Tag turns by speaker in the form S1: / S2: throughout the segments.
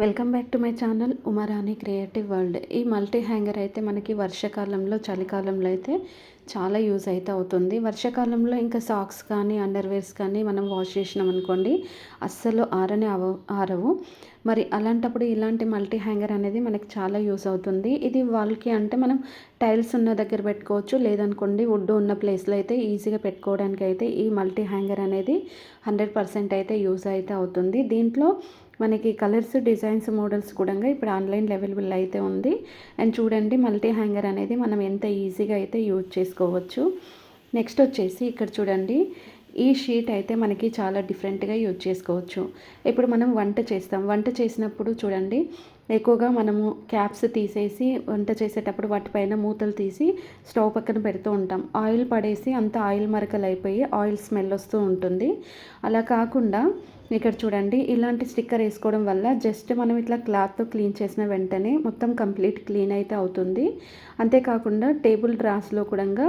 S1: Welcome back to my channel Umarani creative world. ఈ multi hanger అయితే మనకి వర్షాకాలంలో చలికాలంలో అయితే చాలా యూజ్ అయితే అవుతుంది. వర్షాకాలంలో ఇంకా సాక్స్ కానీ అండర్వేర్స్ కానీ మనం వాష్ చేసినాం అనుకోండి అస్సలు ఆరని అవ ఆరవు. మరి అలాంటప్పుడు ఇలాంటి మల్టీ హ్యాంగర్ అనేది మనకి చాలా యూస్ అవుతుంది. ఇది వాళ్ళకి అంటే మనం టైల్స్ ఉన్న దగ్గర పెట్టుకోవచ్చు లేదనుకోండి వుడ్ ఉన్న ప్లేస్లో అయితే ఈజీగా పెట్టుకోవడానికి అయితే ఈ మల్టీ హ్యాంగర్ అనేది హండ్రెడ్ పర్సెంట్ అయితే యూజ్ అయితే అవుతుంది. దీంట్లో మనకి కలర్స్ డిజైన్స్ మోడల్స్ కూడా ఇప్పుడు ఆన్లైన్ అవైలబుల్ అయితే ఉంది. అండ్ చూడండి మల్టీ హ్యాంగర్ అనేది మనం ఎంత ఈజీగా అయితే యూజ్ చేసుకోవచ్చు. నెక్స్ట్ వచ్చేసి ఇక్కడ చూడండి ఈ షీట్ అయితే మనకి చాలా డిఫరెంట్గా యూజ్ చేసుకోవచ్చు. ఇప్పుడు మనం వంట చేస్తాం. వంట చేసినప్పుడు చూడండి ఎక్కువగా మనము క్యాప్స్ తీసేసి వంట చేసేటప్పుడు వాటిపైన మూతలు తీసి స్టవ్ పక్కన పెడుతూ ఉంటాం. ఆయిల్ పడేసి అంత ఆయిల్ మరకలు అయిపోయి ఆయిల్ స్మెల్ వస్తూ ఉంటుంది. అలా కాకుండా ఇక్కడ చూడండి ఇలాంటి స్టిక్కర్ వేసుకోవడం వల్ల జస్ట్ మనం ఇట్లా క్లాత్తో క్లీన్ చేసిన వెంటనే మొత్తం కంప్లీట్ క్లీన్ అయితే అవుతుంది. అంతేకాకుండా టేబుల్ డ్రాస్లో కూడా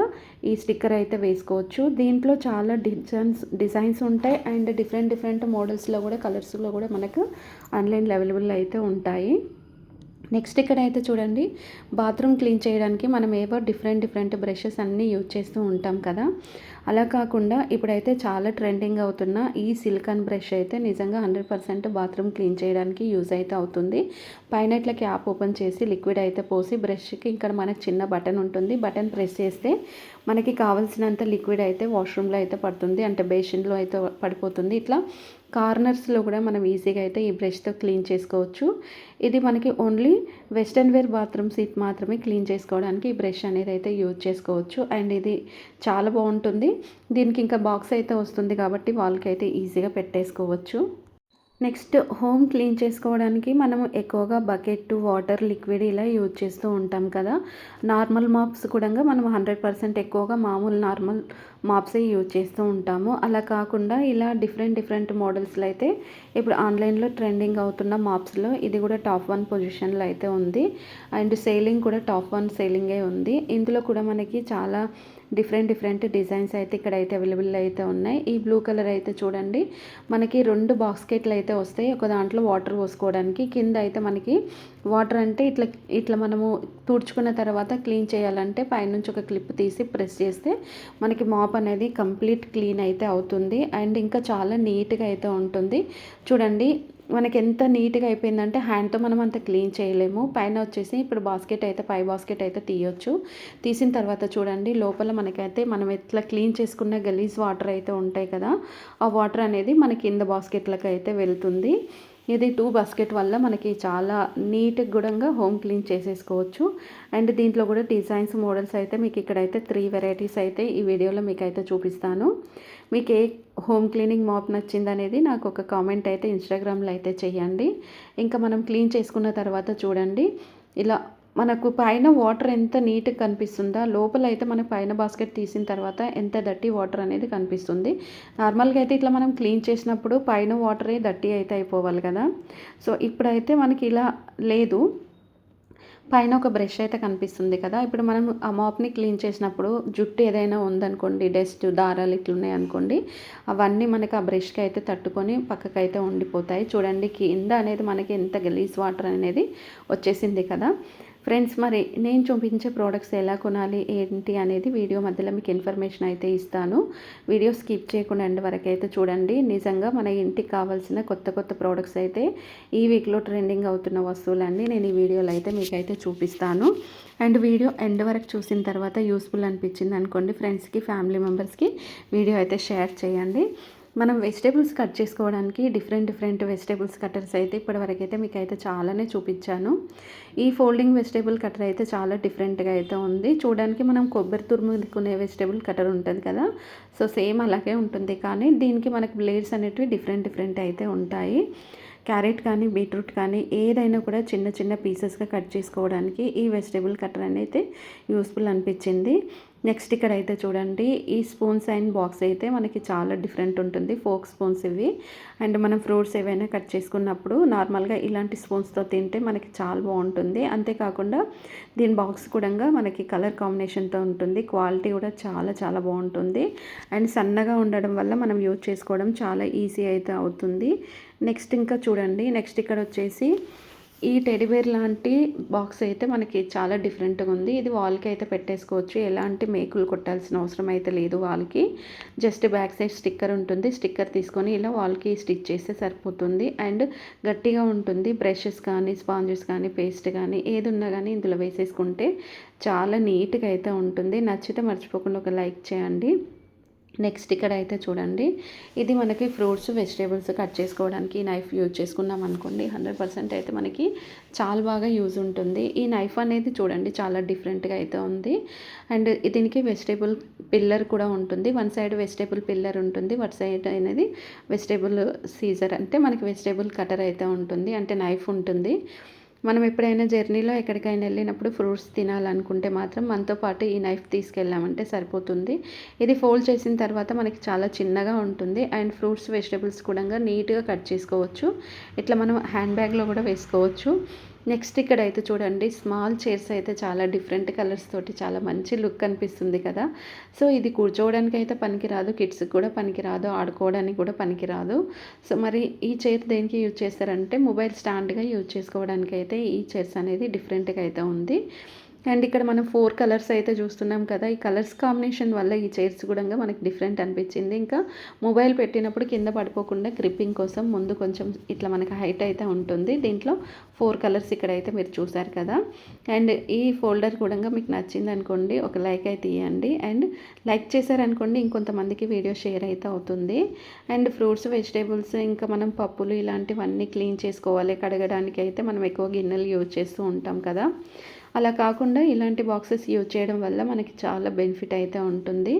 S1: ఈ స్టిక్కర్ అయితే వేసుకోవచ్చు. దీంట్లో చాలా డిజైన్స్ డిజైన్స్ ఉంటాయి. అండ్ డిఫరెంట్ డిఫరెంట్ మోడల్స్లో కూడా కలర్స్లో కూడా మనకు ఆన్లైన్లో అవైలబుల్ అయితే ఉంటాయి. నెక్స్ట్ ఇక్కడ అయితే చూడండి బాత్రూమ్ క్లీన్ చేయడానికి మనం ఏవో డిఫరెంట్ డిఫరెంట్ బ్రషెస్ అన్నీ యూజ్ చేస్తూ ఉంటాం కదా. అలా కాకుండా ఇప్పుడైతే చాలా ట్రెండింగ్ అవుతున్న ఈ సిలికాన్ బ్రష్ అయితే నిజంగా హండ్రెడ్ పర్సెంట్ బాత్రూమ్ క్లీన్ చేయడానికి యూజ్ అయితే అవుతుంది. పైన ఇట్లా క్యాప్ ఓపెన్ చేసి లిక్విడ్ అయితే పోసి బ్రష్కి ఇక్కడ మనకు చిన్న బటన్ ఉంటుంది. బటన్ ప్రెస్ చేస్తే మనకి కావాల్సినంత లిక్విడ్ అయితే వాష్రూమ్లో అయితే పడుతుంది. అంటే బేసిన్లో అయితే పడిపోతుంది. ఇట్లా కార్నర్స్లో కూడా మనం ఈజీగా అయితే ఈ బ్రష్తో క్లీన్ చేసుకోవచ్చు. ఇది మనకి only western wear bathroom seat మాత్రమే క్లీన్ చేసుకోవడానికి ఈ బ్రష్ అనేది అయితే యూజ్ చేసుకోవచ్చు. అండ్ ఇది చాలా బాగుంటుంది. దీనికి ఇంకా బాక్స్ అయితే వస్తుంది కాబట్టి వాళ్ళకి అయితే ఈజీగా పెట్టేసుకోవచ్చు. నెక్స్ట్ హోమ్ క్లీన్ చేసుకోవడానికి మనం ఎక్కువగా బకెట్ వాటర్ లిక్విడ్ ఇలా యూజ్ చేస్తూ ఉంటాం కదా. నార్మల్ మాప్స్ కూడా మనం హండ్రెడ్ పర్సెంట్ ఎక్కువగా మామూలు నార్మల్ మాప్సే యూజ్ చేస్తూ ఉంటాము. అలా కాకుండా ఇలా డిఫరెంట్ డిఫరెంట్ మోడల్స్లో అయితే ఇప్పుడు ఆన్లైన్లో ట్రెండింగ్ అవుతున్న మాప్స్లో ఇది కూడా టాప్ వన్ పొజిషన్లో అయితే ఉంది. అండ్ సేలింగ్ కూడా టాప్ వన్ సేలింగే ఉంది. ఇందులో కూడా మనకి చాలా డిఫరెంట్ డిఫరెంట్ డిజైన్స్ అయితే ఇక్కడ అయితే అవైలబుల్ అయితే ఉన్నాయి. ఈ బ్లూ కలర్ అయితే చూడండి. మనకి రెండు బాస్కెట్లు అయితే వస్తాయి. ఒక దాంట్లో వాటర్ పోసుకోవడానికి. కింద అయితే మనకి వాటర్ అంటే ఇట్లా ఇట్లా మనము తుడుచుకున్న తర్వాత క్లీన్ చేయాలంటే పైనుంచి ఒక క్లిప్ తీసి ప్రెస్ చేస్తే మనకి మాప్ అనేది కంప్లీట్ క్లీన్ అయితే అవుతుంది. అండ్ ఇంకా చాలా నీట్గా అయితే ఉంటుంది. చూడండి మనకి ఎంత నీట్గా అయిపోయిందంటే హ్యాండ్తో మనం అంత క్లీన్ చేయలేము. పైన వచ్చేసి ఇప్పుడు బాస్కెట్ అయితే పై బాస్కెట్ అయితే తీయొచ్చు. తీసిన తర్వాత చూడండి లోపల మనకైతే మనం ఎట్లా క్లీన్ చేసుకున్న గలీజ్ వాటర్ అయితే ఉంటాయి కదా ఆ వాటర్ అనేది మన కింద బాస్కెట్లకు అయితే వెళ్తుంది. ఇది టూ బాస్కెట్ వల్ల మనకి చాలా నీట్గా కూడా హోమ్ క్లీన్ చేసేసుకోవచ్చు. అండ్ దీంట్లో కూడా డిజైన్స్ మోడల్స్ అయితే మీకు ఇక్కడైతే త్రీ వెరైటీస్ అయితే ఈ వీడియోలో మీకు అయితే చూపిస్తాను. మీకు ఏ హోమ్ క్లీనింగ్ మాప్ నచ్చింది అనేది నాకు ఒక కామెంట్ అయితే ఇన్స్టాగ్రామ్లో అయితే చేయండి ఇంకా మనం క్లీన్ చేసుకున్న తర్వాత చూడండి. ఇలా మనకు పైన వాటర్ ఎంత నీట్గా కనిపిస్తుందా? లోపల అయితే మనకు పైన బాస్కెట్ తీసిన తర్వాత ఎంత డర్టీ వాటర్ అనేది కనిపిస్తుంది. నార్మల్గా అయితే ఇట్లా మనం క్లీన్ చేసినప్పుడు పైన వాటరే డర్టీ అయితే అయిపోవాలి కదా. సో ఇప్పుడైతే మనకి ఇలా లేదు. పైన ఒక బ్రష్ అయితే కనిపిస్తుంది కదా. ఇప్పుడు మనం ఆ మాప్ని క్లీన్ చేసినప్పుడు జుట్టు ఏదైనా ఉందనుకోండి డస్ట్ దారాలు ఇట్లున్నాయి అనుకోండి అవన్నీ మనకి ఆ బ్రష్కి అయితే తట్టుకొని పక్కకైతే ఉండిపోతాయి. చూడండి కింద అనేది మనకి ఎంత గలీజ్ వాటర్ అనేది వచ్చేసింది కదా. ఫ్రెండ్స్ మరి నేను చూపించే ప్రోడక్ట్స్ ఎలా కొనాలి ఏంటి అనేది వీడియో మధ్యలో మీకు ఇన్ఫర్మేషన్ అయితే ఇస్తాను. వీడియో స్కిప్ చేయకుండా ఎండ్ వరకు అయితే చూడండి. నిజంగా మన ఇంటికి కావాల్సిన కొత్త కొత్త ప్రోడక్ట్స్ అయితే ఈ వీక్లో ట్రెండింగ్ అవుతున్న వస్తువులన్నీ నేను ఈ వీడియోలో అయితే మీకైతే చూపిస్తాను. అండ్ వీడియో ఎండ్ వరకు చూసిన తర్వాత యూస్ఫుల్ అనిపించింది అనుకోండి ఫ్రెండ్స్కి ఫ్యామిలీ మెంబర్స్కి వీడియో అయితే షేర్ చేయండి. మనం వెజిటేబుల్స్ కట్ చేసుకోవడానికి డిఫరెంట్ డిఫరెంట్ వెజిటేబుల్స్ కట్టర్స్ అయితే ఇప్పటివరకు అయితే మీకు అయితే చాలానే చూపించాను. ఈ ఫోల్డింగ్ వెజిటేబుల్ కట్టర్ అయితే చాలా డిఫరెంట్గా అయితే ఉంది. చూడడానికి మనం కొబ్బరి తురుముకునే వెజిటేబుల్ కట్టర్ ఉంటుంది కదా? సో సేమ్ అలాగే ఉంటుంది. కానీ దీనికి మనకు బ్లేడ్స్ అనేటివి డిఫరెంట్ డిఫరెంట్ అయితే ఉంటాయి. క్యారెట్ కానీ బీట్రూట్ కానీ ఏదైనా కూడా చిన్న చిన్న పీసెస్గా కట్ చేసుకోవడానికి ఈ వెజిటేబుల్ కట్టర్ అనేది యూస్ఫుల్ అనిపించింది. నెక్స్ట్ ఇక్కడ అయితే చూడండి ఈ స్పూన్స్ అండ్ బాక్స్ అయితే మనకి చాలా డిఫరెంట్ ఉంటుంది ఫోక్ స్పూన్స్ ఇవి. అండ్ మనం ఫ్రూట్స్ ఏవైనా కట్ చేసుకున్నప్పుడు నార్మల్గా ఇలాంటి స్పూన్స్తో తింటే మనకి చాలా బాగుంటుంది. అంతేకాకుండా దీని బాక్స్ కూడా మనకి కలర్ కాంబినేషన్తో ఉంటుంది క్వాలిటీ కూడా చాలా చాలా బాగుంటుంది. అండ్ సన్నగా ఉండడం వల్ల మనం యూజ్ చేసుకోవడం చాలా ఈజీ అయితే అవుతుంది. నెక్స్ట్ ఇంకా చూడండి నెక్స్ట్ ఇక్కడ వచ్చేసి ఈ టెడిబేర్ లాంటి బాక్స్ అయితే మనకి చాలా డిఫరెంట్గా ఉంది. ఇది వాల్కి అయితే పెట్టేసుకోవచ్చు. ఎలాంటి మేకులు కొట్టాల్సిన అవసరం అయితే లేదు వాల్కి. జస్ట్ బ్యాక్ సైడ్ స్టిక్కర్ ఉంటుంది. స్టిక్కర్ తీసుకొని ఇలా వాల్కి స్టిచ్ చేస్తే సరిపోతుంది. అండ్ గట్టిగా ఉంటుంది. బ్రషెస్ కానీ స్పాంజెస్ కానీ పేస్ట్ కానీ ఏది ఉన్నా కానీ ఇందులో వేసేసుకుంటే చాలా నీట్గా అయితే ఉంటుంది. నచ్చితే మర్చిపోకుండా ఒక లైక్ చేయండి. నెక్స్ట్ ఇక్కడ అయితే చూడండి. ఇది మనకి ఫ్రూట్స్ వెజిటేబుల్స్ కట్ చేసుకోవడానికి నైఫ్ యూజ్ చేసుకున్నాం అనుకోండి. హండ్రెడ్ పర్సెంట్ అయితే మనకి చాలా బాగా యూజ్ ఉంటుంది. ఈ నైఫ్ అనేది చూడండి చాలా డిఫరెంట్గా అయితే ఉంది. అండ్ దీనికి వెజిటేబుల్ పిల్లర్ కూడా ఉంటుంది. వన్ సైడ్ వెజిటేబుల్ పిల్లర్ ఉంటుంది. వన్ సైడ్ అనేది వెజిటేబుల్ సీజర్ అంటే మనకి వెజిటేబుల్ కటర్ అయితే ఉంటుంది. అంటే నైఫ్ ఉంటుంది. మనం ఎప్పుడైనా జర్నీలో ఎక్కడికైనా వెళ్ళినప్పుడు ఫ్రూట్స్ తినాలనుకుంటే మాత్రం మనతో పాటు ఈ నైఫ్ తీసుకెళ్ళామంటే సరిపోతుంది. ఇది ఫోల్డ్ చేసిన తర్వాత మనకి చాలా చిన్నగా ఉంటుంది. అండ్ ఫ్రూట్స్ వెజిటేబుల్స్ కూడా నీట్గా కట్ చేసుకోవచ్చు. ఇట్లా మనం హ్యాండ్ బ్యాగ్లో కూడా వేసుకోవచ్చు. నెక్స్ట్ ఇక్కడ అయితే చూడండి స్మాల్ చైర్స్ అయితే చాలా డిఫరెంట్ కలర్స్ తోటి చాలా మంచి లుక్ అనిపిస్తుంది కదా. సో ఇది కూర్చోవడానికి అయితే పనికిరాదు కిడ్స్కి కూడా పనికిరాదు ఆడుకోవడానికి కూడా పనికిరాదు. సో మరి ఈ చైర్ దేనికి యూజ్ చేస్తారంటే మొబైల్ స్టాండ్గా యూజ్ చేసుకోవడానికి అయితే ఈ చైర్స్ అనేది డిఫరెంట్గా అయితే ఉంది. అండ్ ఇక్కడ మనం ఫోర్ కలర్స్ అయితే చూస్తున్నాం కదా. ఈ కలర్స్ కాంబినేషన్ వల్ల ఈ చైర్స్ కూడా మనకి డిఫరెంట్ అనిపించింది. ఇంకా మొబైల్ పెట్టినప్పుడు కింద పడిపోకుండా గ్రిప్పింగ్ కోసం ముందు కొంచెం ఇట్లా మనకి హైట్ అయితే ఉంటుంది. దీంట్లో ఫోర్ కలర్స్ ఇక్కడ అయితే మీరు చూసారు కదా. అండ్ ఈ ఫోల్డర్ కూడా మీకు నచ్చింది అనుకోండి ఒక లైక్ అయితే ఇవ్వండి అండ్ లైక్ చేశారనుకోండి ఇంకొంతమందికి వీడియో షేర్ అయితే అవుతుంది. అండ్ ఫ్రూట్స్ వెజిటేబుల్స్ ఇంకా మనం పప్పులు ఇలాంటివన్నీ క్లీన్ చేసుకోవాలి. కడగడానికి అయితే మనం ఎక్కువ గిన్నెలు యూజ్ చేస్తూ ఉంటాం కదా. అలా కాకుండా ఇలాంటి బాక్సెస్ యూజ్ చేయడం వల్ల మనకి చాలా బెనిఫిట్ అయితే ఉంటుంది.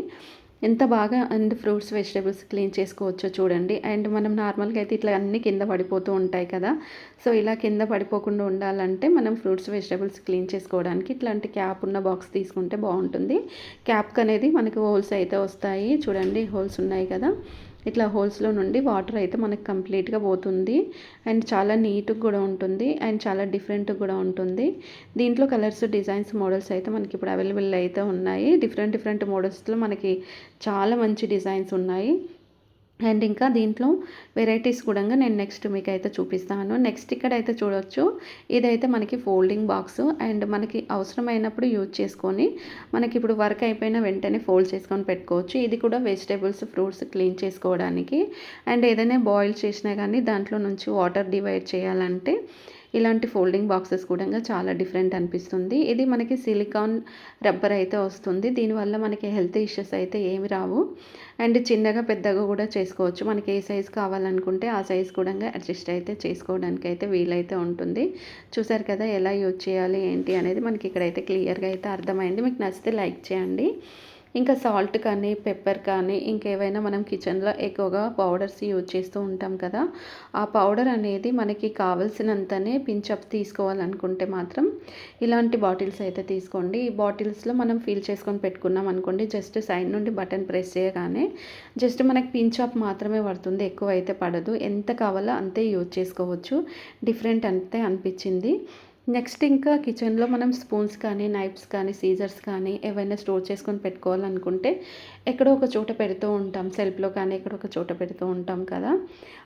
S1: ఎంత బాగా అండ్ ఫ్రూట్స్ వెజిటేబుల్స్ క్లీన్ చేసుకోవచ్చో చూడండి. అండ్ మనం నార్మల్గా అయితే ఇట్లా అన్నీ కింద పడిపోతూ ఉంటాయి కదా. సో ఇలా కింద పడిపోకుండా ఉండాలంటే మనం ఫ్రూట్స్ వెజిటేబుల్స్ క్లీన్ చేసుకోవడానికి ఇట్లాంటి క్యాప్ ఉన్న బాక్స్ తీసుకుంటే బాగుంటుంది. క్యాప్కి అనేది మనకి హోల్స్ అయితే వస్తాయి. చూడండి హోల్స్ ఉన్నాయి కదా. ఇట్లా హోల్స్లో నుండి వాటర్ అయితే మనకి కంప్లీట్గా పోతుంది. అండ్ చాలా నీట్గా కూడా ఉంటుంది. అండ్ చాలా డిఫరెంట్గా కూడా ఉంటుంది. దీంట్లో కలర్స్ డిజైన్స్ మోడల్స్ అయితే మనకి ఇప్పుడు అవైలబుల్ అయితే ఉన్నాయి. డిఫరెంట్ డిఫరెంట్ మోడల్స్లో మనకి చాలా మంచి డిజైన్స్ ఉన్నాయి. అండ్ ఇంకా దీంట్లో వెరైటీస్ కూడా నేను నెక్స్ట్ మీకు అయితే చూపిస్తాను. నెక్స్ట్ ఇక్కడ అయితే చూడవచ్చు ఇదైతే మనకి ఫోల్డింగ్ బాక్స్. అండ్ మనకి అవసరమైనప్పుడు యూజ్ చేసుకొని మనకి ఇప్పుడు వర్క్ అయిపోయిన వెంటనే ఫోల్డ్ చేసుకొని పెట్టుకోవచ్చు. ఇది కూడా వెజిటేబుల్స్ ఫ్రూట్స్ క్లీన్ చేసుకోవడానికి. అండ్ ఏదైనా బాయిల్ చేసినా కానీ దాంట్లో నుంచి వాటర్ డివైడ్ చేయాలంటే ఇలాంటి ఫోల్డింగ్ బాక్సెస్ కూడా చాలా డిఫరెంట్ అనిపిస్తుంది. ఇది మనకి సిలికాన్ రబ్బర్ అయితే వస్తుంది. దీనివల్ల మనకి హెల్త్ ఇష్యూస్ అయితే ఏమి రావు. అండ్ చిన్నగా పెద్దగా కూడా చేసుకోవచ్చు. మనకి ఏ సైజ్ కావాలనుకుంటే ఆ సైజ్ కూడా అడ్జస్ట్ అయితే చేసుకోవడానికి అయితే వీలైతే ఉంటుంది. చూసారు కదా ఎలా యూజ్ చేయాలి ఏంటి అనేది మనకి ఇక్కడైతే క్లియర్గా అయితే అర్థమైంది. మీకు నచ్చితే లైక్ చేయండి. ఇంకా సాల్ట్ కానీ పెప్పర్ కానీ ఇంకేవైనా మనం కిచెన్లో ఎక్కువగా పౌడర్స్ యూజ్ చేస్తూ ఉంటాం కదా. ఆ పౌడర్ అనేది మనకి కావలసినంతనే పించప్ తీసుకోవాలనుకుంటే మాత్రం ఇలాంటి బాటిల్స్ అయితే తీసుకోండి. ఈ బాటిల్స్లో మనం ఫిల్ చేసుకొని పెట్టుకున్నాం అనుకోండి జస్ట్ సైడ్ నుండి బటన్ ప్రెస్ చేయగానే జస్ట్ మనకి పించప్ మాత్రమే పడుతుంది ఎక్కువ అయితే పడదు. ఎంత కావాలో అంతే యూజ్ చేసుకోవచ్చు. డిఫరెంట్ అంతే అనిపించింది. నెక్స్ట్ ఇంకా కిచెన్లో మనం స్పూన్స్ కానీ నైఫ్స్ కానీ సీజర్స్ కానీ ఏవైనా స్టోర్ చేసుకొని పెట్టుకోవాలనుకుంటే ఎక్కడో ఒక చోట పెడుతూ ఉంటాం. సెల్ఫ్లో కానీ ఎక్కడో ఒక చోట పెడుతూ ఉంటాం కదా.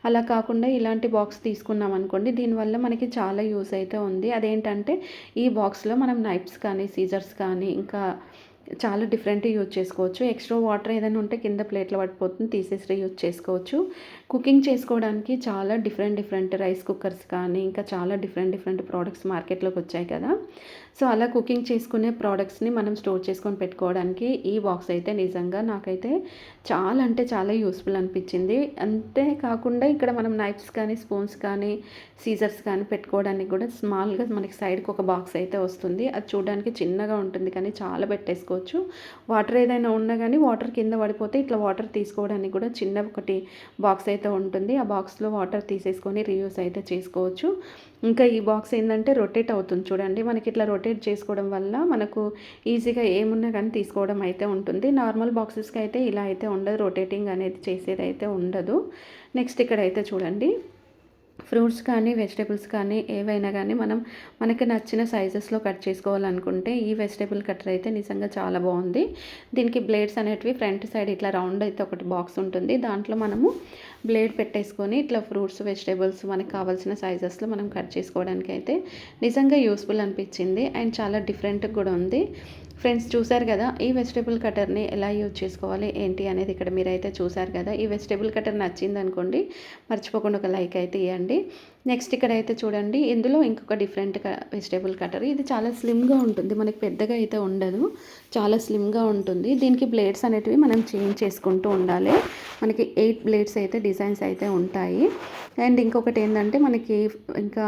S1: అలా కాకుండా ఇలాంటి బాక్స్ తీసుకున్నాం అనుకోండి దీనివల్ల మనకి చాలా యూస్ అయితే ఉంది. అదేంటంటే ఈ బాక్స్లో మనం నైఫ్స్ కానీ సీజర్స్ కానీ ఇంకా చాలా డిఫరెంట్ యూజ్ చేసుకోవచ్చు. ఎక్స్ట్రా వాటర్ ఏదైనా ఉంటే కింద ప్లేట్లో పడిపోతుంది తీసేసి యూజ్ చేసుకోవచ్చు. కుకింగ్ చేసుకోవడానికి చాలా డిఫరెంట్ డిఫరెంట్ రైస్ కుక్కర్స్ కానీ ఇంకా చాలా డిఫరెంట్ డిఫరెంట్ ప్రోడక్ట్స్ మార్కెట్లోకి వచ్చాయి కదా. సో అలా కుకింగ్ చేసుకునే ప్రోడక్ట్స్ని మనం స్టోర్ చేసుకొని పెట్టుకోవడానికి ఈ బాక్స్ అయితే నిజంగా నాకైతే చాలా అంటే చాలా యూస్ఫుల్ అనిపించింది. అంతే కాకుండా ఇక్కడ మనం నైఫ్స్ కానీ స్పూన్స్ కానీ సీజర్స్ కానీ పెట్టుకోవడానికి కూడా స్మాల్గా మనకి సైడ్కి ఒక బాక్స్ అయితే వస్తుంది. అది చూడడానికి చిన్నగా ఉంటుంది కానీ చాలా పెట్టేసుకోవచ్చు. వాటర్ ఏదైనా ఉన్నా కానీ వాటర్ కింద పడిపోతే ఇట్లా వాటర్ తీసుకోవడానికి కూడా చిన్న ఒకటి బాక్స్ అయితే ఉంటుంది. ఆ బాక్స్లో వాటర్ తీసేసుకొని రీయూస్ అయితే చేసుకోవచ్చు. ఇంకా ఈ బాక్స్ ఏంటంటే రొటేట్ అవుతుంది చూడండి. మనకి ఇట్లా రొటేట్ చేసుకోవడం వల్ల మనకు ఈజీగా ఏమున్నా కానీ తీసుకోవడం అయితే ఉంటుంది. నార్మల్ బాక్సెస్కి అయితే ఇలా అయితే ఉండదు. రొటేటింగ్ అనేది చేసేది అయితే ఉండదు. నెక్స్ట్ ఇక్కడ అయితే చూడండి. ఫ్రూట్స్ కానీ వెజిటేబుల్స్ కానీ ఏవైనా కానీ మనం మనకి నచ్చిన సైజెస్లో కట్ చేసుకోవాలనుకుంటే ఈ వెజిటేబుల్ కట్టర్ అయితే నిజంగా చాలా బాగుంది. దీనికి బ్లేడ్స్ అనేటివి ఫ్రంట్ సైడ్ ఇట్లా రౌండ్ అయితే ఒకటి బాక్స్ ఉంటుంది. దాంట్లో మనము బ్లేడ్ పెట్టేసుకొని ఇట్లా ఫ్రూట్స్ వెజిటేబుల్స్ మనకు కావాల్సిన సైజెస్లో మనం కట్ చేసుకోవడానికి అయితే నిజంగా యూస్ఫుల్ అనిపించింది. అండ్ చాలా డిఫరెంట్గా కూడా ఉంది. ఫ్రెండ్స్ చూసారు కదా ఈ వెజిటేబుల్ కటర్ని ఎలా యూజ్ చేసుకోవాలి ఏంటి అనేది ఇక్కడ మీరైతే చూసారు కదా. ఈ వెజిటేబుల్ కటర్ నచ్చింది అనుకోండి మర్చిపోకుండా ఒక లైక్ అయితే ఇవ్వండి నెక్స్ట్ ఇక్కడ అయితే చూడండి ఇందులో ఇంకొక డిఫరెంట్ వెజిటేబుల్ కటర్ ఇది చాలా స్లిమ్గా ఉంటుంది మనకి పెద్దగా అయితే ఉండదు చాలా స్లిమ్గా ఉంటుంది. దీనికి బ్లేడ్స్ అనేటివి మనం చేంజ్ చేసుకుంటూ ఉండాలి. మనకి ఎయిట్ బ్లేడ్స్ అయితే డిజైన్స్ అయితే ఉంటాయి. అండ్ ఇంకొకటి ఏంటంటే మనకి ఇంకా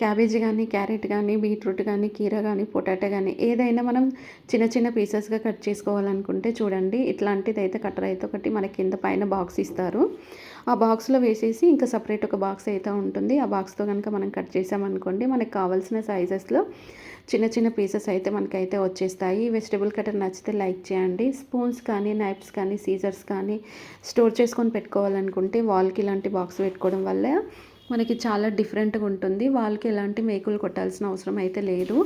S1: క్యాబేజీ కానీ క్యారెట్ కానీ బీట్రూట్ కానీ కీర కానీ పొటాటో కానీ ఏదైనా మనం చిన్న చిన్న పీసెస్గా కట్ చేసుకోవాలనుకుంటే చూడండి ఇట్లాంటిది అయితే కట్టర్ అయితే ఒకటి మనకి కింద పైన బాక్స్ ఇస్తారు. ఆ బాక్స్లో వేసేసి ఇంకా సపరేట్ ఒక బాక్స్ అయితే ఉంటుంది. ఆ బాక్స్తో కనుక మనం కట్ చేసామనుకోండి మనకు కావాల్సిన సైజెస్లో చిన్న చిన్న పీసెస్ అయితే మనకైతే వచ్చేస్తాయి. వెజిటబుల్ కటర్ నచ్చితే లైక్ చేయండి. స్పూన్స్ కానీ నైఫ్స్ కానీ సీజర్స్ కానీ స్టోర్ చేసుకొని పెట్టుకోవాలనుకుంటే వాల్కి ఇలాంటి బాక్స్ పెట్టుకోవడం వల్ల మనకి చాలా డిఫరెంట్గా ఉంటుంది. వాళ్ళకి ఎలాంటి మేకులు కొట్టాల్సిన అవసరం అయితే లేదు.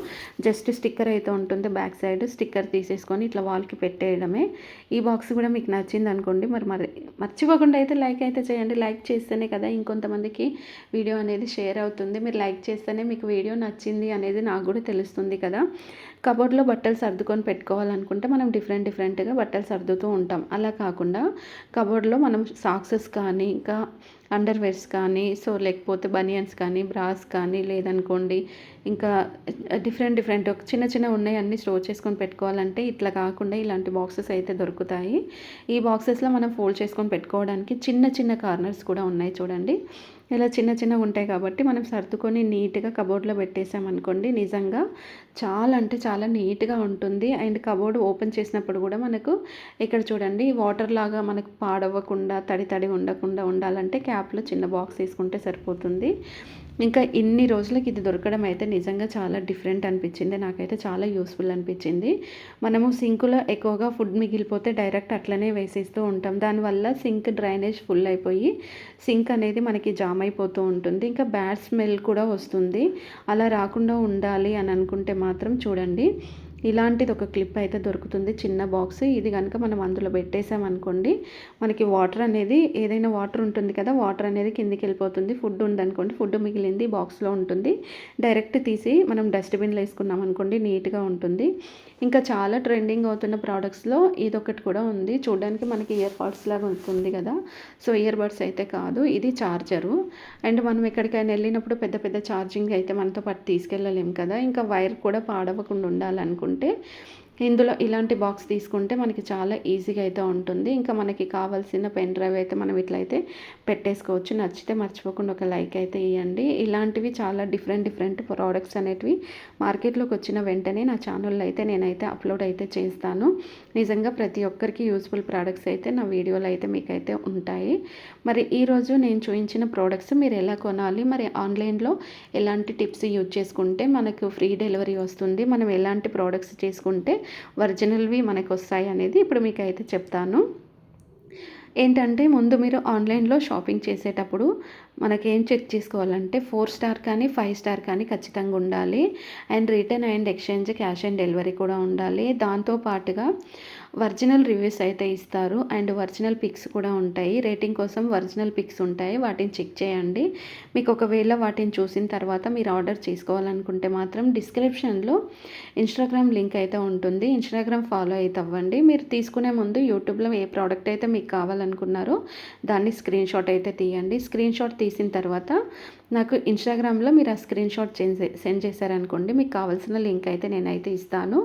S1: జస్ట్ స్టిక్కర్ అయితే ఉంటుంది బ్యాక్ సైడ్. స్టిక్కర్ తీసేసుకొని ఇట్లా వాళ్ళకి పెట్టేయడమే. ఈ బాక్స్ కూడా మీకు నచ్చింది అనుకోండి. మరి మరి మర్చిపోకుండా అయితే లైక్ అయితే చేయండి. లైక్ చేస్తేనే కదా ఇంకొంతమందికి వీడియో అనేది షేర్ అవుతుంది. మీరు లైక్ చేస్తేనే మీకు వీడియో నచ్చింది అనేది నాకు కూడా తెలుస్తుంది కదా. కబోర్డ్లో బట్టలు సర్దుకొని పెట్టుకోవాలనుకుంటే మనం డిఫరెంట్ డిఫరెంట్గా బట్టలు సర్దుతూ ఉంటాం. అలా కాకుండా కబోర్డ్లో మనం సాక్సెస్ కానీ ఇంకా అండర్వేర్స్ కానీ సో లేకపోతే బనియన్స్ కానీ బ్రాస్ కానీ లేదనుకోండి ఇంకా డిఫరెంట్ డిఫరెంట్ చిన్న చిన్న ఉన్నాయి అన్నీ స్టోర్ చేసుకొని పెట్టుకోవాలంటే ఇట్లా కాకుండా ఇలాంటి బాక్సెస్ అయితే దొరుకుతాయి. ఈ బాక్సెస్లో మనం ఫోల్డ్ చేసుకొని పెట్టుకోవడానికి చిన్న చిన్న కార్నర్స్ కూడా ఉన్నాయి చూడండి. ఇలా చిన్న చిన్నగా ఉంటాయి కాబట్టి మనం సర్దుకొని నీట్గా కబోర్డ్లో పెట్టేసామనుకోండి నిజంగా చాలా అంటే చాలా నీట్గా ఉంటుంది. అండ్ కబోర్డ్ ఓపెన్ చేసినప్పుడు కూడా మనకు ఇక్కడ చూడండి వాటర్ లాగా మనకు పాడవ్వకుండా తడి తడి ఉండకుండా ఉండాలంటే క్యాప్లో చిన్న బాక్స్ తీసుకుంటే సరిపోతుంది. ఇంకా ఇన్ని రోజులకి ఇది దొరకడం అయితే నిజంగా చాలా డిఫరెంట్ అనిపించింది. నాకైతే చాలా యూస్ఫుల్ అనిపించింది. మనము సింకులో ఎక్కువగా ఫుడ్ మిగిలిపోతే డైరెక్ట్ అట్లనే వేసేస్తూ ఉంటాం. దానివల్ల సింక్ డ్రైనేజ్ ఫుల్ అయిపోయి సింక్ అనేది మనకి జామ్ అయిపోతూ ఉంటుంది. ఇంకా బ్యాడ్ స్మెల్ కూడా వస్తుంది. అలా రాకుండా ఉండాలి అని అనుకుంటే మాత్రం చూడండి. ఇలాంటిది ఒక క్లిప్ అయితే దొరుకుతుంది చిన్న బాక్స్. ఇది కనుక మనం అందులో పెట్టేసామనుకోండి మనకి వాటర్ అనేది ఏదైనా వాటర్ ఉంటుంది కదా వాటర్ అనేది కిందికి వెళ్ళిపోతుంది ఫుడ్ ఉందనుకోండి ఫుడ్ మిగిలింది బాక్స్లో ఉంటుంది. డైరెక్ట్ తీసి మనం డస్ట్బిన్లో వేసుకున్నాం అనుకోండి నీట్గా ఉంటుంది. ఇంకా చాలా ట్రెండింగ్ అవుతున్న ప్రోడక్ట్స్లో ఇదొకటి కూడా ఉంది. చూడడానికి మనకి ఇయర్ పాడ్స్ లాగా ఉంటుంది కదా సో ఇయర్ బడ్స్ అయితే కాదు ఇది చార్జరు. అండ్ మనం ఎక్కడికైనా వెళ్ళినప్పుడు పెద్ద పెద్ద ఛార్జింగ్ అయితే మనతో పాటు తీసుకెళ్ళలేము కదా ఇంకా వైర్ కూడా పాడవకుండా ఉండాలనుకుంటే ఉంటే ఇందులో ఇలాంటి బాక్స్ తీసుకుంటే మనకి చాలా ఈజీగా అయితే ఉంటుంది. ఇంకా మనకి కావాల్సిన పెన్ డ్రైవ్ అయితే మనం ఇట్లయితే పెట్టేసుకోవచ్చు. నచ్చితే మర్చిపోకుండా ఒక లైక్ అయితే ఇవ్వండి ఇలాంటివి చాలా డిఫరెంట్ డిఫరెంట్ ప్రోడక్ట్స్ అనేటివి మార్కెట్లోకి వచ్చిన వెంటనే నా ఛానల్లో అయితే నేనైతే అప్లోడ్ అయితే చేస్తాను. నిజంగా ప్రతి ఒక్కరికి యూస్ఫుల్ ప్రోడక్ట్స్ అయితే నా వీడియోలో అయితే మీకైతే ఉంటాయి. మరి ఈరోజు నేను చూపించిన ప్రోడక్ట్స్ మీరు ఎలా కొనాలి? మరి ఆన్లైన్లో ఎలాంటి టిప్స్ యూజ్ చేసుకుంటే మనకు ఫ్రీ డెలివరీ వస్తుంది? మనం ఎలాంటి ప్రోడక్ట్స్ చేసుకుంటే ఒరిజినల్వి మనకు వస్తాయి అనేది ఇప్పుడు మీకు అయితే చెప్తాను. ఏంటంటే ముందు మీరు ఆన్లైన్లో షాపింగ్ చేసేటప్పుడు మనకేం చెక్ చేసుకోవాలంటే ఫోర్ స్టార్ కానీ ఫైవ్ స్టార్ కానీ ఖచ్చితంగా ఉండాలి. And return and exchange cash and delivery కూడా ఉండాలి. దాంతో పాటుగా ఒరిజినల్ రివ్యూస్ అయితే ఇస్తారు. అండ్ ఒరిజినల్ పిక్స్ కూడా ఉంటాయి. రేటింగ్ కోసం ఒరిజినల్ పిక్స్ ఉంటాయి. వాటిని చెక్ చేయండి. మీకు ఒకవేళ వాటిని చూసిన తర్వాత మీరు ఆర్డర్ చేసుకోవాలనుకుంటే మాత్రం డిస్క్రిప్షన్లో ఇన్స్టాగ్రామ్ లింక్ అయితే ఉంటుంది. ఇన్స్టాగ్రామ్ ఫాలో అయితే అవ్వండి. మీరు తీసుకునే ముందు యూట్యూబ్లో ఏ ప్రోడక్ట్ అయితే మీకు కావాలనుకున్నారో దాన్ని స్క్రీన్ షాట్ అయితే తీయండి. స్క్రీన్ షాట్ తీసిన తర్వాత నాకు ఇన్స్టాగ్రామ్లో మీరు ఆ స్క్రీన్ షాట్ సెండ్ చేశారనుకోండి మీకు కావాల్సిన లింక్ అయితే నేనైతే ఇస్తాను.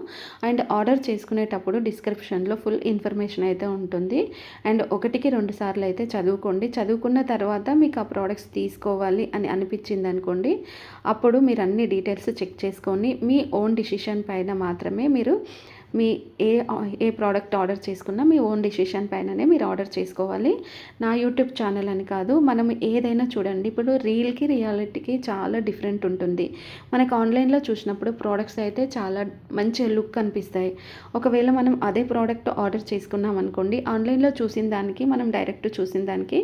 S1: అండ్ ఆర్డర్ చేసుకునేటప్పుడు డిస్క్రిప్షన్లో ఫుల్ ఇన్ఫర్మేషన్ అయితే ఉంటుంది. అండ్ ఒకటికి రెండు సార్లు అయితే చదువుకోండి. చదువుకున్న తర్వాత మీకు ఆ ప్రోడక్ట్స్ తీసుకోవాలి అని అనిపించింది అనుకోండి అప్పుడు మీరు అన్ని డీటెయిల్స్ చెక్ చేసుకొని మీ ఓన్ డిసిషన్ పైన మాత్రమే మీరు మీ ఏ ఏ ప్రోడక్ట్ ఆర్డర్ చేసుకున్నా మీ ఓన్ డిసిషన్ పైననే మీరు ఆర్డర్ చేసుకోవాలి. నా యూట్యూబ్ ఛానల్ అని కాదు మనం ఏదైనా చూడండి. ఇప్పుడు రీల్కి రియాలిటీకి చాలా డిఫరెంట్ ఉంటుంది. మనకు ఆన్లైన్లో చూసినప్పుడు ప్రోడక్ట్స్ అయితే చాలా మంచి లుక్ అనిపిస్తాయి ఒకవేళ మనం అదే ప్రోడక్ట్ ఆర్డర్ చేసుకున్నాం అనుకోండి ఆన్లైన్లో చూసిన దానికి మనం డైరెక్ట్ చూసిన దానికి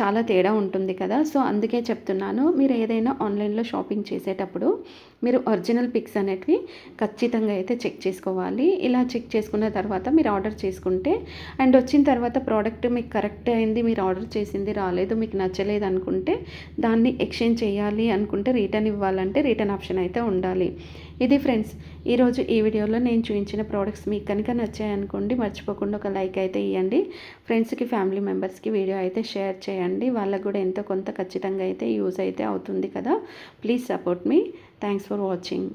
S1: చాలా తేడా ఉంటుంది కదా. సో అందుకే చెప్తున్నాను మీరు ఏదైనా ఆన్లైన్లో షాపింగ్ చేసేటప్పుడు మీరు ఒరిజినల్ పిక్స్ అనేటివి ఖచ్చితంగా అయితే చెక్ చేసుకోవాలి. ఇలా చెక్ చేసుకున్న తర్వాత మీరు ఆర్డర్ చేసుకుంటే అండ్ వచ్చిన తర్వాత ప్రోడక్ట్ మీకు కరెక్ట్ అయింది మీరు ఆర్డర్ చేసింది రాలేదు మీకు నచ్చలేదు అనుకుంటే దాన్ని ఎక్స్చేంజ్ చేయాలి అనుకుంటే రిటర్న్ ఇవ్వాలంటే రిటర్న్ ఆప్షన్ అయితే ఉండాలి. ఇది ఫ్రెండ్స్ ఈరోజు ఈ వీడియోలో నేను చూపించిన ప్రోడక్ట్స్ మీకు కనుక నచ్చాయనుకోండి మర్చిపోకుండా ఒక లైక్ అయితే ఇవ్వండి ఫ్రెండ్స్కి ఫ్యామిలీ మెంబర్స్కి వీడియో అయితే షేర్ చేయండి. వాళ్ళకు కూడా ఎంతో కొంత ఖచ్చితంగా అయితే యూజ్ అయితే అవుతుంది కదా. Please support me. Thanks for watching.